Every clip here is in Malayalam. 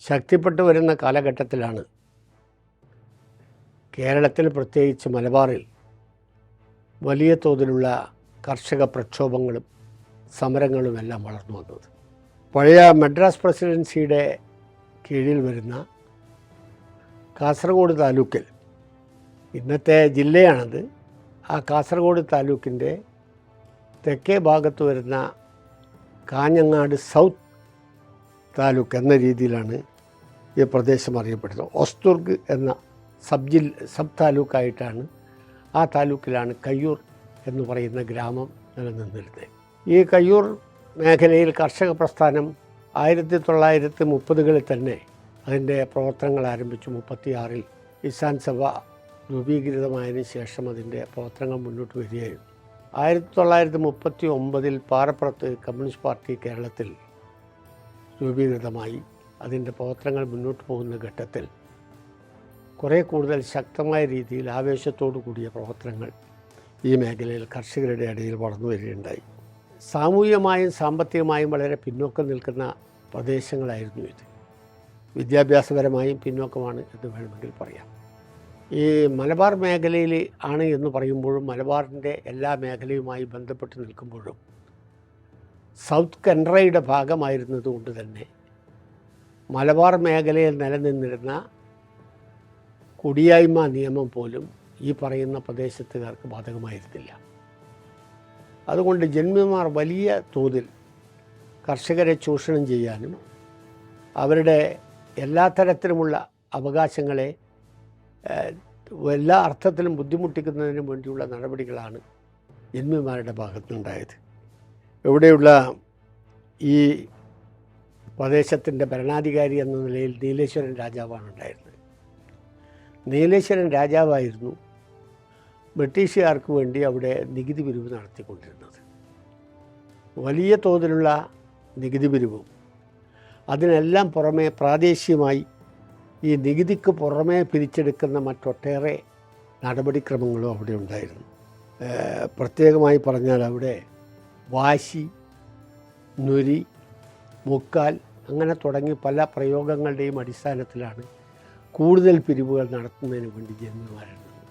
ശക്തിപ്പെട്ടു വരുന്ന കാലഘട്ടത്തിലാണ് കേരളത്തിൽ പ്രത്യേകിച്ച് മലബാറിൽ വലിയ തോതിലുള്ള കർഷക പ്രക്ഷോഭങ്ങളും സമരങ്ങളുമെല്ലാം വളർന്നു വന്നത്. പഴയ മദ്രാസ് പ്രസിഡൻസിയുടെ കീഴിൽ വരുന്ന കാസർഗോഡ് താലൂക്കിൽ ഇന്നത്തെ ജില്ലയാണത്. ആ കാസർഗോഡ് താലൂക്കിന്റെ തെക്കേ ഭാഗത്ത് വരുന്ന കാഞ്ഞങ്ങാട് സൗത്ത് താലൂക്ക് എന്ന രീതിയിലാണ് ഈ പ്രദേശം അറിയപ്പെടുന്നത്. ഒസ്തുർഗ് എന്ന സബ് ജില്ല സബ് താലൂക്കായിട്ടാണ് ആ താലൂക്കിലാണ് കയ്യൂർ എന്ന് പറയുന്ന ഗ്രാമം നിലനിന്നിരുന്നത്. ഈ കയ്യൂർ മേഖലയിൽ കർഷക പ്രസ്ഥാനം ആയിരത്തി തൊള്ളായിരത്തി മുപ്പതുകളിൽ തന്നെ അതിന്റെ പ്രവർത്തനങ്ങൾ ആരംഭിച്ചു. മുപ്പത്തിയാറിൽ കിസാൻ സഭ രൂപീകൃതമായതിനു ശേഷം അതിന്റെ പ്രവർത്തനങ്ങൾ മുന്നോട്ട് വരികയായിരുന്നു. ആയിരത്തി തൊള്ളായിരത്തി മുപ്പത്തി ഒമ്പതിൽ പാറപ്പുറത്ത് കമ്മ്യൂണിസ്റ്റ് പാർട്ടി കേരളത്തിൽ രൂപീകൃതമായി. അതിന്റെ പ്രവർത്തനങ്ങൾ മുന്നോട്ട് പോകുന്ന ഘട്ടത്തിൽ കുറേ കൂടുതൽ ശക്തമായ രീതിയിൽ ആവേശത്തോടു കൂടിയ പ്രവർത്തനങ്ങൾ ഈ മേഖലയിൽ കർഷകരുടെ ഇടയിൽ വളർന്നു വരികയുണ്ടായി. സാമൂഹികമായും സാമ്പത്തികമായും വളരെ പിന്നോക്കം നിൽക്കുന്ന പ്രദേശങ്ങളായിരുന്നു ഇത്. വിദ്യാഭ്യാസപരമായും പിന്നോക്കമാണ് എന്ന് വേണമെങ്കിൽ പറയാം. ഈ മലബാർ മേഖലയിൽ ആണ് എന്ന് പറയുമ്പോഴും മലബാറിന്റെ എല്ലാ മേഖലയുമായി ബന്ധപ്പെട്ട് നിൽക്കുമ്പോഴും സൗത്ത് കൻട്രയുടെ ഭാഗമായിരുന്നതുകൊണ്ട് തന്നെ മലബാർ മേഖലയിൽ നിലനിന്നിരുന്ന കുടിയായ്മ നിയമം പോലും ഈ പറയുന്ന പ്രദേശത്തുകാർക്ക് ബാധകമായിരുന്നില്ല. അതുകൊണ്ട് ജന്മിമാർ വലിയ തോതിൽ കർഷകരെ ചൂഷണം ചെയ്യാനും അവരുടെ എല്ലാ തരത്തിലുമുള്ള അവകാശങ്ങളെ എല്ലാ അർത്ഥത്തിലും ബുദ്ധിമുട്ടിക്കുന്നതിനും വേണ്ടിയുള്ള നടപടികളാണ് ജന്മിമാരുടെ ഭാഗത്തുനിന്നുണ്ടായത്. ഇവിടെയുള്ള ഈ പ്രദേശത്തിന്റെ ഭരണാധികാരി എന്ന നിലയിൽ നീലേശ്വരൻ രാജാവാണ് ഉണ്ടായിരുന്നത്. നീലേശ്വരൻ രാജാവായിരുന്നു ബ്രിട്ടീഷുകാർക്ക് വേണ്ടി അവിടെ നികുതി പിരിവ് നടത്തിക്കൊണ്ടിരുന്നത്. വലിയ തോതിലുള്ള നികുതി പിരിവും അതിനെല്ലാം പുറമെ പ്രാദേശികമായി ഈ നികുതിക്ക് പുറമേ പിരിച്ചെടുക്കുന്ന മറ്റൊട്ടേറെ നടപടിക്രമങ്ങളും അവിടെ ഉണ്ടായിരുന്നു. പ്രത്യേകമായി പറഞ്ഞാൽ അവിടെ വാശി നുരി മുക്കാൽ അങ്ങനെ തുടങ്ങി പല പ്രയോഗങ്ങളുടെയും അടിസ്ഥാനത്തിലാണ് കൂടുതൽ പിരിവുകൾ നടത്തുന്നതിന് വേണ്ടി ജന്മിമാരിൽ നിന്ന്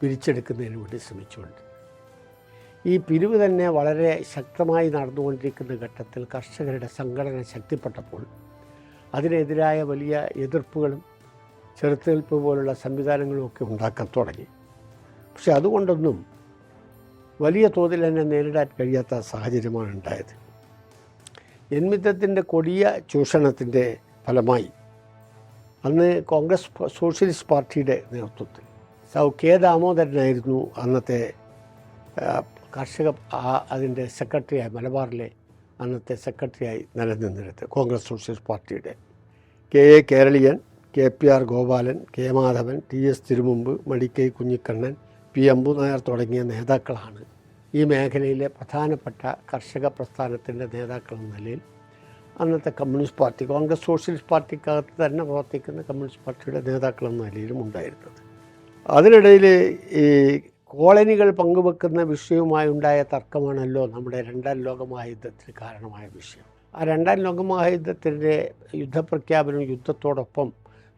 പിരിച്ചെടുക്കുന്നതിന് വേണ്ടി ശ്രമിച്ചുകൊണ്ട്. ഈ പിരിവ് തന്നെ വളരെ ശക്തമായി നടന്നുകൊണ്ടിരിക്കുന്ന ഘട്ടത്തിൽ കർഷകരുടെ സംഘടന ശക്തിപ്പെട്ടപ്പോൾ അതിനെതിരായ വലിയ എതിർപ്പുകളും ചെറുത്തുനിൽപ്പ് പോലുള്ള സംവിധാനങ്ങളും ഒക്കെ ഉണ്ടാക്കാൻ തുടങ്ങി. പക്ഷെ അതുകൊണ്ടൊന്നും വലിയ തോതിൽ എന്നെ നേരിടാൻ കഴിയാത്ത സാഹചര്യമാണ് ഉണ്ടായത്. എൻമിത്തത്തിന്റെ കൊടിയ ചൂഷണത്തിന്റെ ഫലമായി അന്ന് കോൺഗ്രസ് സോഷ്യലിസ്റ്റ് പാർട്ടിയുടെ നേതൃത്വത്തിൽ. സൗ കെ ദാമോദരനായിരുന്നു അന്നത്തെ കർഷക അതിന്റെ സെക്രട്ടറിയായി മലബാറിലെ അന്നത്തെ സെക്രട്ടറിയായി നിലനിന്നിരുന്നത് കോൺഗ്രസ് സോഷ്യലിസ്റ്റ് പാർട്ടിയുടെ. K A Keraleeyan K P R Gopalan K Madhavan T S Thirumumbu Madikai Kunhikannan P Ambu Nair തുടങ്ങിയ നേതാക്കളാണ്. ഈ മേഖലയിലെ പ്രധാനപ്പെട്ട കർഷക പ്രസ്ഥാനത്തിന്റെ നേതാക്കൾ എന്ന നിലയിൽ അന്നത്തെ കമ്മ്യൂണിസ്റ്റ് പാർട്ടി കോൺഗ്രസ് സോഷ്യലിസ്റ്റ് പാർട്ടിക്കകത്ത് തന്നെ പ്രവർത്തിക്കുന്ന കമ്മ്യൂണിസ്റ്റ് പാർട്ടിയുടെ നേതാക്കൾ എന്ന നിലയിലും ഉണ്ടായിരുന്നത്. അതിനിടയിൽ ഈ കോളനികൾ പങ്കുവെക്കുന്ന വിഷയവുമായി ഉണ്ടായ തർക്കമാണല്ലോ നമ്മുടെ രണ്ടാം ലോകമഹായുദ്ധത്തിന് കാരണമായ വിഷയം. ആ രണ്ടാം ലോകമഹായുദ്ധത്തിന്റെ യുദ്ധപ്രഖ്യാപനം യുദ്ധത്തോടൊപ്പം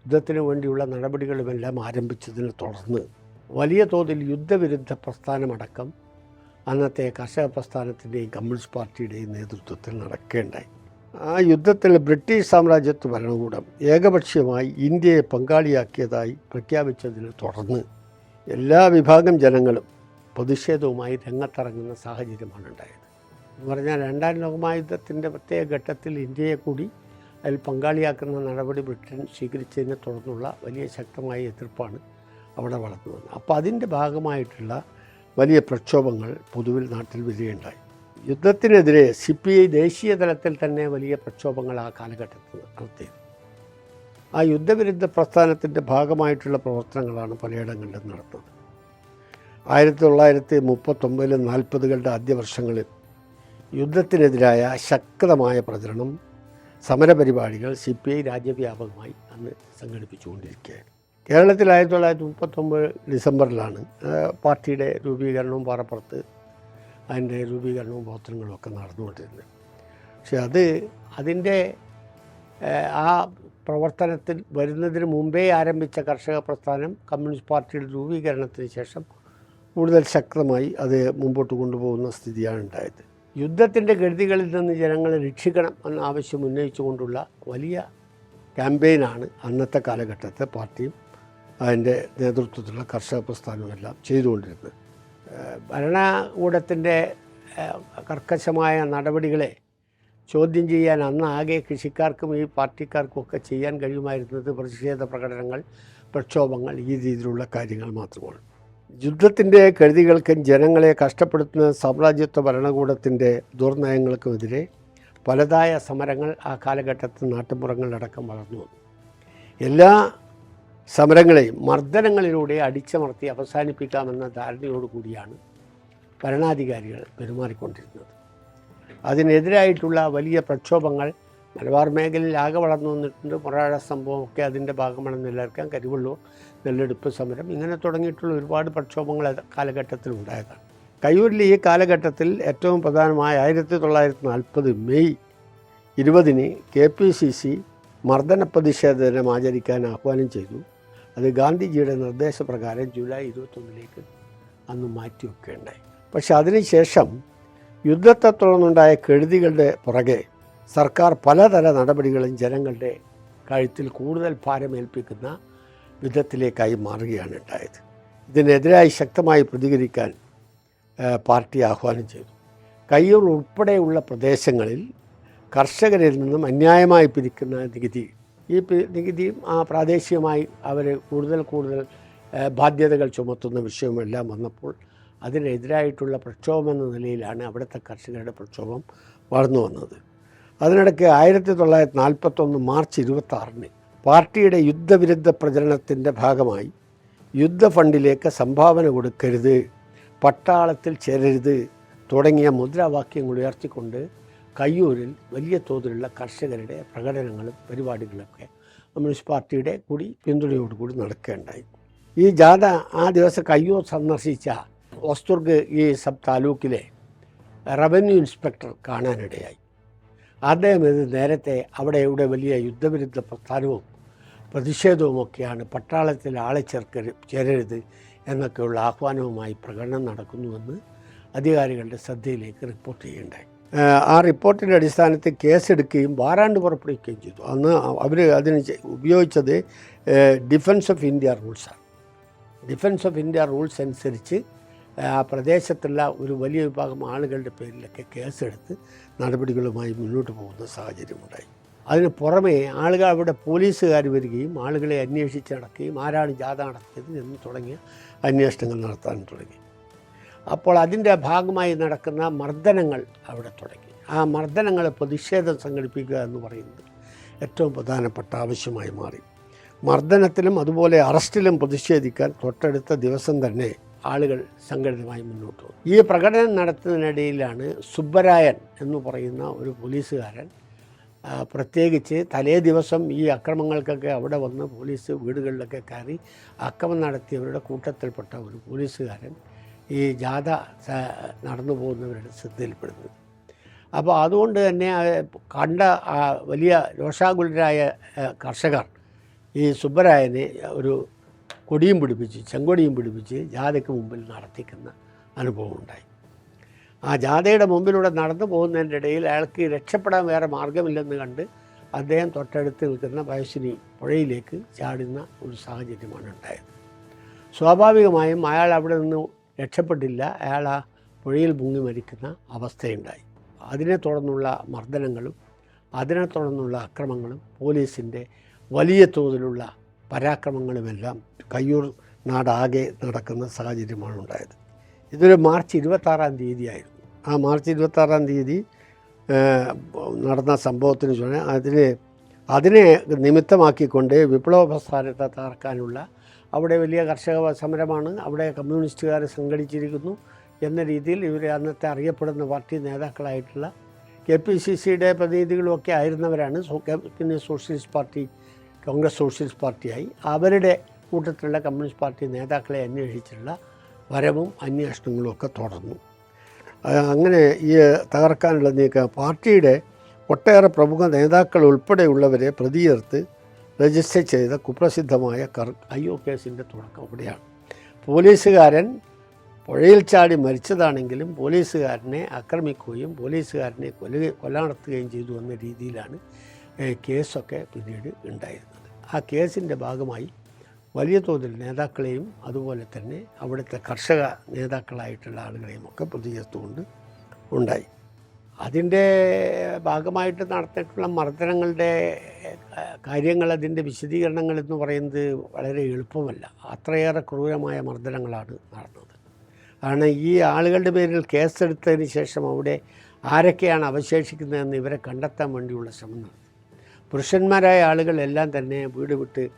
യുദ്ധത്തിന് വേണ്ടിയുള്ള നടപടികളുമെല്ലാം ആരംഭിച്ചതിനെ തുടർന്ന് വലിയ തോതിൽ യുദ്ധവിരുദ്ധ പ്രസ്ഥാനമടക്കം അന്നത്തെ കർഷക പ്രസ്ഥാനത്തിന്റെയും കമ്മ്യൂണിസ്റ്റ് പാർട്ടിയുടെയും നേതൃത്വത്തിൽ നടക്കേണ്ടായി. ആ യുദ്ധത്തിൽ ബ്രിട്ടീഷ് സാമ്രാജ്യത്വ ഭരണകൂടം ഏകപക്ഷീയമായി ഇന്ത്യയെ പങ്കാളിയാക്കിയതായി പ്രഖ്യാപിച്ചതിനെ തുടർന്ന് എല്ലാ വിഭാഗം ജനങ്ങളും പ്രതിഷേധവുമായി രംഗത്തിറങ്ങുന്ന സാഹചര്യമാണ് ഉണ്ടായത്. എന്ന് പറഞ്ഞാൽ രണ്ടാം ലോകമഹായുദ്ധത്തിന്റെ പ്രത്യേക ഘട്ടത്തിൽ ഇന്ത്യയെ കൂടി അതിൽ പങ്കാളിയാക്കുന്ന നടപടി ബ്രിട്ടൻ സ്വീകരിച്ചതിനെ തുടർന്നുള്ള വലിയ ശക്തമായ എതിർപ്പാണ് അവിടെ വളർന്നു വന്നു അപ്പോൾ അതിന്റെ ഭാഗമായിട്ടുള്ള വലിയ പ്രക്ഷോഭങ്ങൾ പൊതുവിൽ നാട്ടിൽ വരികയുണ്ടായി യുദ്ധത്തിനെതിരെ സി പി ഐ ദേശീയ തലത്തിൽ തന്നെ വലിയ പ്രക്ഷോഭങ്ങൾ ആ കാലഘട്ടത്തിൽ നടത്തി. ആ യുദ്ധവിരുദ്ധ പ്രസ്ഥാനത്തിന്റെ ഭാഗമായിട്ടുള്ള പ്രവർത്തനങ്ങളാണ് പലയിടങ്ങളിലും നടത്തുന്നത്. ആയിരത്തി തൊള്ളായിരത്തി മുപ്പത്തൊമ്പതിലും നാൽപ്പതുകളുടെ ആദ്യ വർഷങ്ങളിൽ യുദ്ധത്തിനെതിരായ ശക്തമായ പ്രചരണം സമരപരിപാടികൾ സി പി ഐ രാജ്യവ്യാപകമായി അന്ന് സംഘടിപ്പിച്ചുകൊണ്ടിരിക്കുകയാണ് കേരളത്തിൽ ആയിരത്തി തൊള്ളായിരത്തി മുപ്പത്തൊമ്പത് ഡിസംബറിലാണ് പാർട്ടിയുടെ രൂപീകരണവും പാറപ്പുറത്ത് അതിന്റെ രൂപീകരണവും പ്രവർത്തനങ്ങളും ഒക്കെ നടന്നുകൊണ്ടിരുന്നത്. പക്ഷെ അത് അതിന്റെ ആ പ്രവർത്തനത്തിൽ വരുന്നതിന് മുമ്പേ ആരംഭിച്ച കർഷക പ്രസ്ഥാനം കമ്മ്യൂണിസ്റ്റ് പാർട്ടിയുടെ രൂപീകരണത്തിന് ശേഷം കൂടുതൽ ശക്തമായി അത് മുമ്പോട്ട് കൊണ്ടുപോകുന്ന സ്ഥിതിയാണ് ഉണ്ടായത്. യുദ്ധത്തിന്റെ ഗതികളിൽ നിന്ന് ജനങ്ങളെ രക്ഷിക്കണം എന്ന ആവശ്യം ഉന്നയിച്ചുകൊണ്ടുള്ള വലിയ ക്യാമ്പയിനാണ് അന്നത്തെ കാലഘട്ടത്തെ പാർട്ടിയും അതിന്റെ നേതൃത്വത്തിലുള്ള കർഷക പ്രസ്ഥാനമെല്ലാം ചെയ്തുകൊണ്ടിരുന്നത് ഭരണകൂടത്തിന്റെ കർക്കശമായ നടപടികളെ ചോദ്യം ചെയ്യാൻ അന്ന് ആകെ കൃഷിക്കാർക്കും ഈ പാർട്ടിക്കാർക്കും ഒക്കെ ചെയ്യാൻ കഴിയുമായിരുന്നത് പ്രതിഷേധ പ്രകടനങ്ങൾ പ്രക്ഷോഭങ്ങൾ ഈ രീതിയിലുള്ള കാര്യങ്ങൾ മാത്രമാണ്. യുദ്ധത്തിന്റെ കരുതികൾക്കും ജനങ്ങളെ കഷ്ടപ്പെടുത്തുന്ന സാമ്രാജ്യത്വ ഭരണകൂടത്തിന്റെ ദുർനയങ്ങൾക്കുമെതിരെ പലതായ സമരങ്ങൾ ആ കാലഘട്ടത്തിൽ നാട്ടുമ്പുറങ്ങളിലടക്കം വളർന്നു എല്ലാ സമരങ്ങളെയും മർദ്ദനങ്ങളിലൂടെ അടിച്ചമർത്തി അവസാനിപ്പിക്കാമെന്ന ധാരണയോടുകൂടിയാണ് ഭരണാധികാരികൾ പെരുമാറിക്കൊണ്ടിരുന്നത്. അതിനെതിരായിട്ടുള്ള വലിയ പ്രക്ഷോഭങ്ങൾ മലബാർ മേഖലയിൽ ആകെ വളർന്നു വന്നിട്ടുണ്ട്. മൊറാഴ സംഭവമൊക്കെ അതിന്റെ ഭാഗമാണെന്ന് എല്ലാവർക്കും കരിവള്ളൂർ നെല്ലെടുപ്പ് സമരം ഇങ്ങനെ തുടങ്ങിയിട്ടുള്ള ഒരുപാട് പ്രക്ഷോഭങ്ങൾ കാലഘട്ടത്തിൽ ഉണ്ടായതാണ്. കയ്യൂരിൽ ഈ കാലഘട്ടത്തിൽ ഏറ്റവും പ്രധാനമായ ആയിരത്തി തൊള്ളായിരത്തി നാൽപ്പത് മെയ് ഇരുപതിന് കെ പി സി സി മർദ്ദന പ്രതിഷേധ ദിനം ആചരിക്കാൻ ആഹ്വാനം ചെയ്തു. അത് ഗാന്ധിജിയുടെ നിർദ്ദേശപ്രകാരം ജൂലൈ ഇരുപത്തൊന്നിലേക്ക് അന്ന് മാറ്റിവെക്കുകയുണ്ടായി പക്ഷെ അതിനുശേഷം യുദ്ധത്തെ തുടർന്നുണ്ടായ കെടുതികളുടെ പുറകെ സർക്കാർ പലതര നടപടികളും ജനങ്ങളുടെ കഴുത്തിൽ കൂടുതൽ ഭാരമേൽപ്പിക്കുന്ന യുദ്ധത്തിലേക്കായി മാറുകയാണ് ഉണ്ടായത് ഇതിനെതിരായി ശക്തമായി പ്രതികരിക്കാൻ പാർട്ടി ആഹ്വാനം ചെയ്തു. കയ്യൂർ ഉൾപ്പെടെയുള്ള പ്രദേശങ്ങളിൽ കർഷകരിൽ നിന്നും അന്യായമായി പിരിക്കുന്ന നികുതി ഈ നികുതിയും ആ പ്രാദേശികമായി അവർ കൂടുതൽ കൂടുതൽ ബാധ്യതകൾ ചുമത്തുന്ന വിഷയമെല്ലാം വന്നപ്പോൾ അതിനെതിരായിട്ടുള്ള പ്രക്ഷോഭം എന്ന നിലയിലാണ് അവിടുത്തെ കർഷകരുടെ പ്രക്ഷോഭം വളർന്നു വന്നത്. അതിനിടയ്ക്ക് ആയിരത്തി തൊള്ളായിരത്തി നാൽപ്പത്തൊന്ന് മാർച്ച് ഇരുപത്തി പാർട്ടിയുടെ യുദ്ധവിരുദ്ധ പ്രചരണത്തിന്റെ ഭാഗമായി യുദ്ധ ഫണ്ടിലേക്ക് സംഭാവന കൊടുക്കരുത് പട്ടാളത്തിൽ ചേരരുത് തുടങ്ങിയ മുദ്രാവാക്യങ്ങൾ ഉയർത്തിക്കൊണ്ട് കയ്യൂരിൽ വലിയ തോതിലുള്ള കർഷകരുടെ പ്രകടനങ്ങളും പരിപാടികളൊക്കെ കമ്മ്യൂണിസ്റ്റ് പാർട്ടിയുടെ കൂടി പിന്തുണയോടുകൂടി നടക്കുകയുണ്ടായി ഈ ജാഥ ആ ദിവസം കയ്യൂർ സന്ദർശിച്ച ഒസ്തുർഗ് ഈ സബ് താലൂക്കിലെ റവന്യൂ ഇൻസ്പെക്ടർ കാണാനിടയായി. അദ്ദേഹം ഇത് നേരത്തെ അവിടെ ഇവിടെ വലിയ യുദ്ധവിരുദ്ധ പ്രസ്ഥാനവും പ്രതിഷേധവുമൊക്കെയാണ് പട്ടാളത്തിൽ ആളെ ചേർക്കരു ചേരരുത് എന്നൊക്കെയുള്ള ആഹ്വാനവുമായി പ്രകടനം നടക്കുന്നുവെന്ന് അധികാരികളുടെ ശ്രദ്ധയിലേക്ക് റിപ്പോർട്ട് ചെയ്യുകയുണ്ടായി. ഏഹ് ആ റിപ്പോർട്ടിന്റെ അടിസ്ഥാനത്തിൽ കേസെടുക്കുകയും വാറാണ്ട് പുറപ്പെടുവിക്കുകയും ചെയ്തു. അന്ന് അവർ അതിന് ഉപയോഗിച്ചത് ഡിഫൻസ് ഓഫ് ഇന്ത്യ റൂൾസാണ് ഡിഫൻസ് ഓഫ് ഇന്ത്യ റൂൾസ് അനുസരിച്ച് ആ പ്രദേശത്തുള്ള ഒരു വലിയ വിഭാഗം ആളുകളുടെ പേരിലൊക്കെ കേസെടുത്ത് നടപടികളുമായി മുന്നോട്ട് പോകുന്ന സാഹചര്യമുണ്ടായി. അതിന് പുറമേ ആളുകൾ അവിടെ പോലീസുകാർ വരികയും ആളുകളെ അന്വേഷിച്ച് നടക്കുകയും ആരാണ് ജാഥ നടത്തിയത് എന്ന് തുടങ്ങിയ അന്വേഷണങ്ങൾ നടത്താൻ തുടങ്ങി. അപ്പോൾ അതിന്റെ ഭാഗമായി നടക്കുന്ന മർദ്ദനങ്ങൾ അവിടെ തുടങ്ങി. ആ മർദ്ദനങ്ങളെ പ്രതിഷേധം സംഘടിപ്പിക്കുക എന്ന് പറയുന്നത് ഏറ്റവും പ്രധാനപ്പെട്ട ആവശ്യമായി മാറി. മർദ്ദനത്തിലും അതുപോലെ അറസ്റ്റിലും പ്രതിഷേധിക്കാൻ തൊട്ടടുത്ത ദിവസം തന്നെ ആളുകൾ സംഘടിതമായി മുന്നോട്ട് പോകും ഈ പ്രകടനം നടത്തുന്നതിനിടയിലാണ് സുബ്ബരായൻ എന്ന് പറയുന്ന ഒരു പോലീസുകാരൻ പ്രത്യേകിച്ച് തലേ ദിവസം ഈ അക്രമങ്ങൾക്കൊക്കെ അവിടെ വന്ന് പോലീസ് വീടുകളിലൊക്കെ കയറി അക്രമം നടത്തിയവരുടെ കൂട്ടത്തിൽപ്പെട്ട ഒരു പോലീസുകാരൻ ഈ ജാഥ നടന്നു പോകുന്നവരുടെ ശ്രദ്ധയിൽപ്പെടുന്നത്. അപ്പോൾ അതുകൊണ്ട് തന്നെ കണ്ട വലിയ രോഷാകുലരായ കർഷകർ ഈ സുബ്ബരായനെ ഒരു കൊടിയും പിടിപ്പിച്ച് ചെങ്കൊടിയും പിടിപ്പിച്ച് ജാഥയ്ക്ക് മുമ്പിൽ നടത്തിക്കുന്ന അനുഭവം ഉണ്ടായി ആ ജാഥയുടെ മുമ്പിലൂടെ നടന്നു പോകുന്നതിന്റെ ഇടയിൽ അയാൾക്ക് രക്ഷപ്പെടാൻ വേറെ മാർഗമില്ലെന്ന് കണ്ട് അദ്ദേഹം തൊട്ടടുത്ത് നിൽക്കുന്ന വയസ്സിനി പുഴയിലേക്ക് ചാടുന്ന ഒരു സാഹചര്യമാണ് ഉണ്ടായത്. സ്വാഭാവികമായും അയാൾ അവിടെ നിന്ന് രക്ഷപ്പെട്ടില്ല. അയാൾ ആ പുഴയിൽ മുങ്ങി മരിക്കുന്ന അവസ്ഥയുണ്ടായി. അതിനെ തുടർന്നുള്ള മർദ്ദനങ്ങളും അതിനെ തുടർന്നുള്ള അക്രമങ്ങളും പോലീസിന്റെ വലിയ തോതിലുള്ള പരാക്രമങ്ങളുമെല്ലാം കയ്യൂർ നാടാകെ നടക്കുന്ന സാഹചര്യമാണ് ഉണ്ടായത്. ഇതൊരു മാർച്ച് ഇരുപത്താറാം തീയതിയായിരുന്നു. ആ മാർച്ച് ഇരുപത്താറാം തീയതി നടന്ന സംഭവത്തിന് അതിന് അതിനെ നിമിത്തമാക്കിക്കൊണ്ട് വിപ്ലവ പ്രസ്ഥാനത്തെ തകർക്കാനുള്ള അവിടെ വലിയ കർഷക സമരമാണ്. അവിടെ കമ്മ്യൂണിസ്റ്റുകാർ സംഘടിച്ചിരിക്കുന്നു എന്ന രീതിയിൽ ഇവർ അന്നത്തെ അറിയപ്പെടുന്ന പാർട്ടി നേതാക്കളായിട്ടുള്ള കെ പി സി സിയുടെ പ്രതിനിധികളുമൊക്കെ ആയിരുന്നവരാണ്. പിന്നെ സോഷ്യലിസ്റ്റ് പാർട്ടി കോൺഗ്രസ് സോഷ്യലിസ്റ്റ് പാർട്ടിയായി. അവരുടെ കൂട്ടത്തിലുള്ള കമ്മ്യൂണിസ്റ്റ് പാർട്ടി നേതാക്കളെ അന്വേഷിച്ചുള്ള വരവും അന്വേഷണങ്ങളും ഒക്കെ തുടർന്നു. അങ്ങനെ ഈ തകർക്കാനുള്ള നീക്കം പാർട്ടിയുടെ ഒട്ടേറെ പ്രമുഖ നേതാക്കൾ ഉൾപ്പെടെയുള്ളവരെ പ്രതിയേർത്ത് രജിസ്റ്റർ ചെയ്ത കുപ്രസിദ്ധമായ കർ അയ്യോ കേസിന്റെ തുടക്കം ഇവിടെയാണ് പോലീസുകാരൻ പുഴയിൽ ചാടി മരിച്ചതാണെങ്കിലും പോലീസുകാരനെ ആക്രമിക്കുകയും പോലീസുകാരനെ കൊല കൊല നടത്തുകയും ചെയ്തു എന്ന രീതിയിലാണ് കേസൊക്കെ പിന്നീട് ഉണ്ടായിരുന്നത്. ആ കേസിന്റെ ഭാഗമായി വലിയ തോതിൽ നേതാക്കളെയും അതുപോലെ തന്നെ അവിടുത്തെ കർഷക നേതാക്കളായിട്ടുള്ള ആളുകളെയും ഒക്കെ പ്രതിചേർത്തുകൊണ്ട് ഉണ്ടായി. അതിന്റെ ഭാഗമായിട്ട് നടത്തിയിട്ടുള്ള മർദ്ദനങ്ങളുടെ കാര്യങ്ങൾ അതിന്റെ വിശദീകരണങ്ങൾ എന്ന് പറയുന്നത് വളരെ എളുപ്പമല്ല. അത്രയേറെ ക്രൂരമായ മർദ്ദനങ്ങളാണ് നടന്നത്. കാരണം ഈ ആളുകളുടെ പേരിൽ കേസെടുത്തതിന് ശേഷം അവിടെ ആരൊക്കെയാണ് അവശേഷിക്കുന്നതെന്ന് ഇവരെ കണ്ടെത്താൻ വേണ്ടിയുള്ള ശ്രമം നടത്തി. പുരുഷന്മാരായ ആളുകളെല്ലാം തന്നെ വീട് വിട്ട്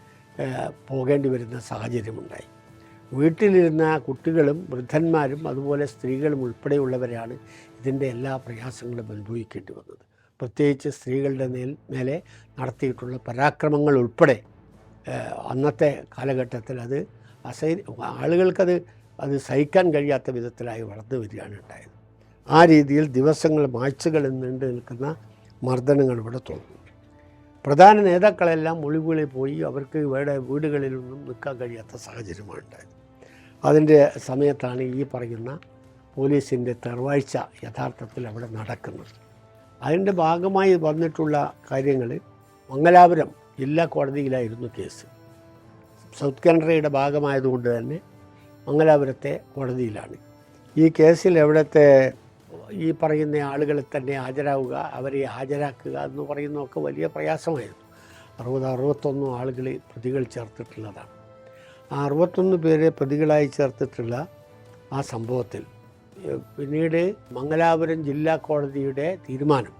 പോകേണ്ടി വരുന്ന സാഹചര്യമുണ്ടായി. വീട്ടിലിരുന്ന കുട്ടികളും വൃദ്ധന്മാരും അതുപോലെ സ്ത്രീകളും ഉൾപ്പെടെയുള്ളവരാണ് ഇതിന്റെ എല്ലാ പ്രയാസങ്ങളും അനുഭവിക്കേണ്ടി വന്നത്. പ്രത്യേകിച്ച് സ്ത്രീകളുടെ മേലെ നടത്തിയിട്ടുള്ള പരാക്രമങ്ങൾ ഉൾപ്പെടെ അന്നത്തെ കാലഘട്ടത്തിൽ അത് അസൈ ആളുകൾക്കത് അത് സഹിക്കാൻ കഴിയാത്ത വിധത്തിലായി വളർന്നു വരികയാണ് ഉണ്ടായത്. ആ രീതിയിൽ ദിവസങ്ങൾ മാഴ്ചകൾ നീണ്ടു നിൽക്കുന്ന മർദ്ദനങ്ങൾ ഇവിടെ തോന്നുന്നു. പ്രധാന നേതാക്കളെല്ലാം ഒളിവുകളിൽ പോയി അവർക്ക് ഇവയുടെ വീടുകളിലൊന്നും നിൽക്കാൻ കഴിയാത്ത സാഹചര്യമാണ് ഉണ്ടായത്. അതിന്റെ സമയത്താണ് ഈ പറയുന്ന പോലീസിന്റെ തെർവാഴ്ച യഥാർത്ഥത്തിൽ അവിടെ നടക്കുന്നത്. അതിന്റെ ഭാഗമായി വന്നിട്ടുള്ള കാര്യങ്ങൾ മംഗലാപുരം ജില്ലാ കോടതിയിലായിരുന്നു കേസ്. സൗത്ത് കാനഡയുടെ ഭാഗമായതുകൊണ്ട് തന്നെ മംഗലാപുരത്തെ കോടതിയിലാണ്. ഈ കേസിൽ എവിടുത്തെ ഈ പറയുന്ന ആളുകളെ തന്നെ ഹാജരാവുക അവരെ ഹാജരാക്കുക എന്ന് പറയുന്നതൊക്കെ വലിയ പ്രയാസമായിരുന്നു. അറുപത് അറുപത്തൊന്നും ആളുകൾ പ്രതികൾ ചേർത്തിട്ടുള്ളതാണ്. ആ അറുപത്തൊന്ന് പേരെ പ്രതികളായി ചേർത്തിട്ടുള്ള ആ സംഭവത്തിൽ പിന്നീട് മംഗലാപുരം ജില്ലാ കോടതിയുടെ തീരുമാനം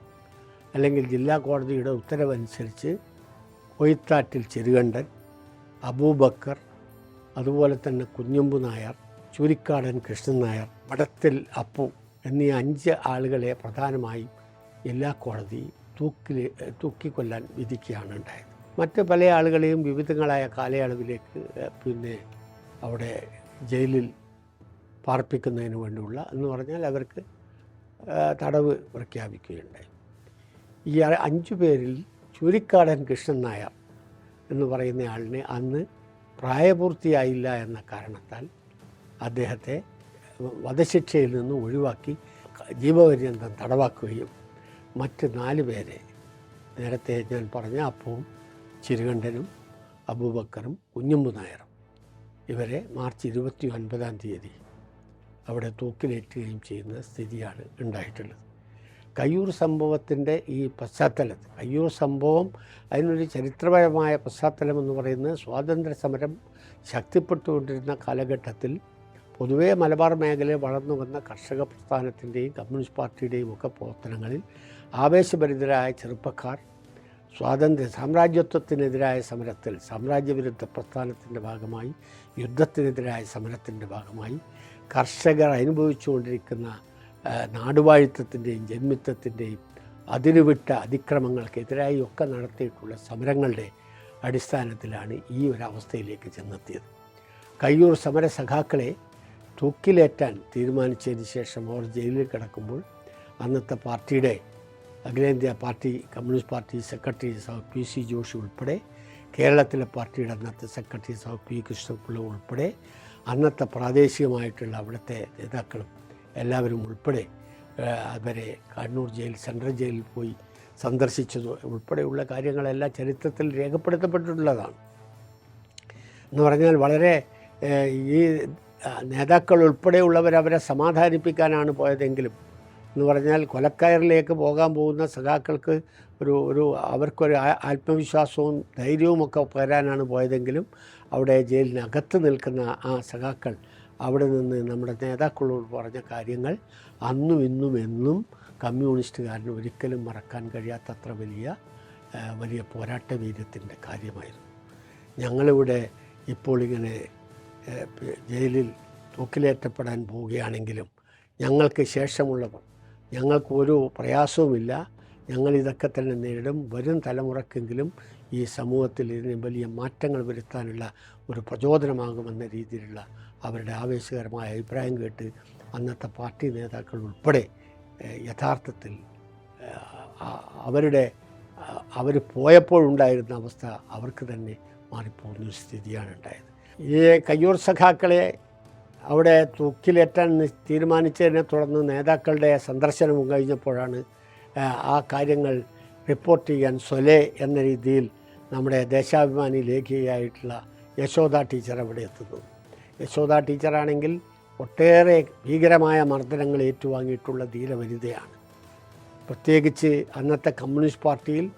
അല്ലെങ്കിൽ ജില്ലാ കോടതിയുടെ ഉത്തരവനുസരിച്ച് കൊയ്ത്താറ്റിൽ ചെറുകണ്ടൻ അബൂബക്കർ അതുപോലെ തന്നെ കുഞ്ഞമ്പു നായർ ചുരിക്കാടൻ കൃഷ്ണൻ നായർ വടത്തിൽ അപ്പു എന്നീ അഞ്ച് ആളുകളെ പ്രധാനമായും ജില്ലാ കോടതി തൂക്കിൽ തൂക്കിക്കൊല്ലാൻ വിധിക്കുകയാണ് ഉണ്ടായത്. മറ്റ് പല ആളുകളെയും വിവിധങ്ങളായ കാലയളവിലേക്ക് പിന്നെ അവിടെ ജയിലിൽ പാർപ്പിക്കുന്നതിന് വേണ്ടിയുള്ള എന്ന് പറഞ്ഞാൽ അവർക്ക് തടവ് പ്രഖ്യാപിക്കുകയുണ്ടായി. ഈ അഞ്ചു പേരിൽ ചുരിക്കാടൻ കൃഷ്ണൻ നായർ എന്ന് പറയുന്ന ആളിനെ അന്ന് പ്രായപൂർത്തിയായില്ല എന്ന കാരണത്താൽ അദ്ദേഹത്തെ വധശിക്ഷയിൽ നിന്ന് ഒഴിവാക്കി ജീവപര്യന്തം തടവാക്കുകയും മറ്റ് നാല് പേരെ നേരത്തെ ഞാൻ പറഞ്ഞ അപ്പവും ചിരുകണ്ഠനും അബൂബക്കറും കുഞ്ഞമ്പു നായറും. ഇവരെ മാർച്ച് ഇരുപത്തി ഒൻപതാം തീയതി അവിടെ തൂക്കിലേറ്റുകയും ചെയ്യുന്ന സ്ഥിതിയാണ് ഉണ്ടായിട്ടുള്ളത്. കയ്യൂർ സംഭവത്തിന്റെ ഈ പശ്ചാത്തലത്തിൽ കയ്യൂർ സംഭവം അതിനൊരു ചരിത്രപരമായ പശ്ചാത്തലം എന്ന് പറയുന്നത് സ്വാതന്ത്ര്യ സമരം ശക്തിപ്പെട്ടുകൊണ്ടിരുന്ന കാലഘട്ടത്തിൽ പൊതുവേ മലബാർ മേഖലയിൽ വളർന്നു വന്ന കർഷക പ്രസ്ഥാനത്തിന്റെയും കമ്മ്യൂണിസ്റ്റ് പാർട്ടിയുടെയും ഒക്കെ പ്രവർത്തനങ്ങളിൽ ആവേശഭരിതരായ ചെറുപ്പക്കാർ സ്വാതന്ത്ര്യ സാമ്രാജ്യത്വത്തിനെതിരായ സമരത്തിൽ സാമ്രാജ്യവിരുദ്ധ പ്രസ്ഥാനത്തിന്റെ ഭാഗമായി യുദ്ധത്തിനെതിരായ സമരത്തിന്റെ ഭാഗമായി കർഷകർ അനുഭവിച്ചുകൊണ്ടിരിക്കുന്ന നാടുവാഴിത്തത്തിന്റെയും ജന്മിത്വത്തിന്റെയും അതിരുവിട്ട അതിക്രമങ്ങൾക്കെതിരായി ഒക്കെ നടത്തിയിട്ടുള്ള സമരങ്ങളുടെ അടിസ്ഥാനത്തിലാണ് ഈ ഒരു അവസ്ഥയിലേക്ക് ചെന്നെത്തിയത്. കയ്യൂർ സമര സഖാക്കളെ തൂക്കിലേറ്റാൻ തീരുമാനിച്ചതിന് ശേഷം അവർ ജയിലിൽ കിടക്കുമ്പോൾ അന്നത്തെ പാർട്ടിയുടെ അഖിലേന്ത്യാ പാർട്ടി കമ്മ്യൂണിസ്റ്റ് പാർട്ടി സെക്രട്ടറി സഹ പി സി ജോഷി ഉൾപ്പെടെ കേരളത്തിലെ പാർട്ടിയുടെ അന്നത്തെ സെക്രട്ടറി സഹ പി കൃഷ്ണപിള്ള ഉൾപ്പെടെ അന്നത്തെ പ്രാദേശികമായിട്ടുള്ള അവിടുത്തെ നേതാക്കളും എല്ലാവരും ഉൾപ്പെടെ അവരെ കണ്ണൂർ ജയിൽ സെൻട്രൽ ജയിലിൽ പോയി സന്ദർശിച്ചത് ഉൾപ്പെടെയുള്ള കാര്യങ്ങളെല്ലാം ചരിത്രത്തിൽ രേഖപ്പെടുത്തപ്പെട്ടിട്ടുള്ളതാണ്. എന്ന് പറഞ്ഞാൽ വളരെ ഈ നേതാക്കൾ ഉൾപ്പെടെയുള്ളവർ അവരെ സമാധാനിപ്പിക്കാനാണ് പോയതെങ്കിലും എന്ന് പറഞ്ഞാൽ കൊലക്കയറിലേക്ക് പോകാൻ പോകുന്ന സഖാക്കൾക്ക് ഒരു ഒരു അവർക്കൊരു ആത്മവിശ്വാസവും ധൈര്യവും ഒക്കെ പകരാനാണ് പോയതെങ്കിലും അവിടെ ജയിലിനകത്ത് നിൽക്കുന്ന ആ സഖാക്കൾ അവിടെ നിന്ന് നമ്മുടെ നേതാക്കളോട് പറഞ്ഞ കാര്യങ്ങൾ അന്നും ഇന്നും എന്നും കമ്മ്യൂണിസ്റ്റുകാരന് ഒരിക്കലും മറക്കാൻ കഴിയാത്തത്ര വലിയ വലിയ പോരാട്ട വീര്യത്തിന്റെ കാര്യമായിരുന്നു. ഞങ്ങളിവിടെ ഇപ്പോൾ ഇങ്ങനെ ജയിലിൽ തൂക്കിലേറ്റപ്പെടാൻ പോവുകയാണെങ്കിലും ഞങ്ങൾക്ക് ശേഷമുള്ളവർ ഞങ്ങൾക്ക് ഒരു പ്രയാസവുമില്ല. ഞങ്ങൾ ഇതൊക്കെ തന്നെ നേരിടും. വരും തലമുറക്കെങ്കിലും ഈ സമൂഹത്തിൽ ഇതിന് വലിയ മാറ്റങ്ങൾ വരുത്താനുള്ള ഒരു പ്രചോദനമാകുമെന്ന രീതിയിലുള്ള അവരുടെ ആവേശകരമായ അഭിപ്രായം കേട്ട് അന്നത്തെ പാർട്ടി നേതാക്കൾ ഉൾപ്പെടെ യഥാർത്ഥത്തിൽ അവരുടെ അവർ പോയപ്പോഴുണ്ടായിരുന്ന അവസ്ഥ അവർക്ക് തന്നെ മാറിപ്പോകുന്ന സ്ഥിതിയാണ് ഉണ്ടായത്. ഈ കയ്യൂർ സഖാക്കളെ അവിടെ തൂക്കിലേറ്റാൻ തീരുമാനിച്ചതിനെ തുടർന്ന് നേതാക്കളുടെ സന്ദർശനം കഴിഞ്ഞപ്പോഴാണ് ആ കാര്യങ്ങൾ റിപ്പോർട്ട് ചെയ്യാൻ സൊലെ എന്ന രീതിയിൽ നമ്മുടെ ദേശാഭിമാനി ലേഖികയായിട്ടുള്ള യശോദ ടീച്ചർ അവിടെ എത്തുന്നത് യശോദ ടീച്ചറാണെങ്കിൽ ഒട്ടേറെ ഭീകരമായ മർദ്ദനങ്ങൾ ഏറ്റുവാങ്ങിയിട്ടുള്ള ധീരവനിതയാണ്. പ്രത്യേകിച്ച് അന്നത്തെ കമ്മ്യൂണിസ്റ്റ് പാർട്ടിയിൽ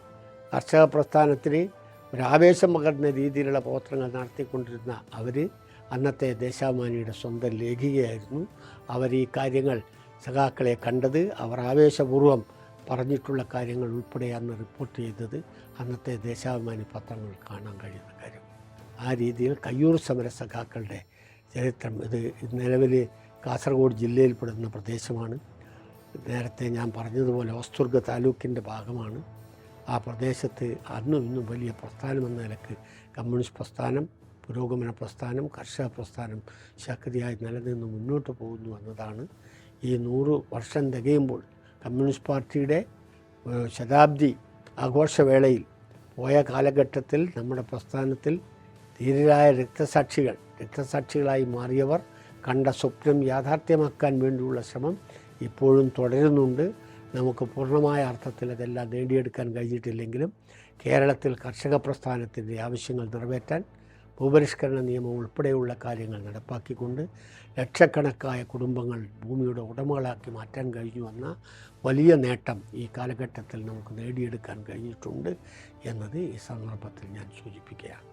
കർഷക പ്രസ്ഥാനത്തിന് ഒരാവേശം പകർന്ന രീതിയിലുള്ള പ്രവർത്തനങ്ങൾ നടത്തിക്കൊണ്ടിരുന്ന അവർ അന്നത്തെ ദേശാഭിമാനിയുടെ സ്വന്തം ലേഖികയായിരുന്നു. അവർ ഈ കാര്യങ്ങൾ സഖാക്കളെ കണ്ടത് അവർ ആവേശപൂർവം പറഞ്ഞിട്ടുള്ള കാര്യങ്ങൾ ഉൾപ്പെടെ അന്ന് റിപ്പോർട്ട് ചെയ്തത്. അന്നത്തെ ദേശാഭിമാനി പത്രങ്ങൾ കാണാൻ കഴിയുന്ന കാര്യം. ആ രീതിയിൽ കയ്യൂർ സമര സഖാക്കളുടെ ചരിത്രം ഇത് നിലവിൽ കാസർഗോഡ് ജില്ലയിൽപ്പെടുന്ന പ്രദേശമാണ്. നേരത്തെ ഞാൻ പറഞ്ഞതുപോലെ ഓസ്തുർഗ താലൂക്കിന്റെ ഭാഗമാണ്. ആ പ്രദേശത്ത് അന്നും ഇന്നും വലിയ പ്രസ്ഥാനം എന്ന നിലയ്ക്ക് കമ്മ്യൂണിസ്റ്റ് പ്രസ്ഥാനം പുരോഗമന പ്രസ്ഥാനം കർഷക പ്രസ്ഥാനം ശക്തിയായി നിലനിന്ന് മുന്നോട്ട് പോകുന്നു എന്നതാണ് ഈ നൂറ് വർഷം തികയുമ്പോൾ കമ്മ്യൂണിസ്റ്റ് പാർട്ടിയുടെ ശതാബ്ദി ആഘോഷവേളയിൽ പോയ കാലഘട്ടത്തിൽ നമ്മുടെ പ്രസ്ഥാനത്തിൽ ധീരരായ രക്തസാക്ഷികൾ രക്തസാക്ഷികളായി മാറിയവർ കണ്ട സ്വപ്നം യാഥാർത്ഥ്യമാക്കാൻ വേണ്ടിയുള്ള ശ്രമം ഇപ്പോഴും തുടരുന്നുണ്ട്. നമുക്ക് പൂർണമായ അർത്ഥത്തിൽ അതെല്ലാം നേടിയെടുക്കാൻ കഴിഞ്ഞിട്ടില്ലെങ്കിലും കേരളത്തിൽ കർഷക പ്രസ്ഥാനത്തിന്റെ ആവശ്യങ്ങൾ നിറവേറ്റാൻ ഭൂപരിഷ്കരണ നിയമം ഉൾപ്പെടെയുള്ള കാര്യങ്ങൾ നടപ്പാക്കിക്കൊണ്ട് ലക്ഷക്കണക്കായ കുടുംബങ്ങൾ ഭൂമിയുടെ ഉടമകളാക്കി മാറ്റാൻ കഴിഞ്ഞു എന്ന വലിയ നേട്ടം ഈ കാലഘട്ടത്തിൽ നമുക്ക് നേടിയെടുക്കാൻ കഴിഞ്ഞിട്ടുണ്ട് എന്നത് ഈ സന്ദർഭത്തിൽ ഞാൻ സൂചിപ്പിക്കുകയാണ്.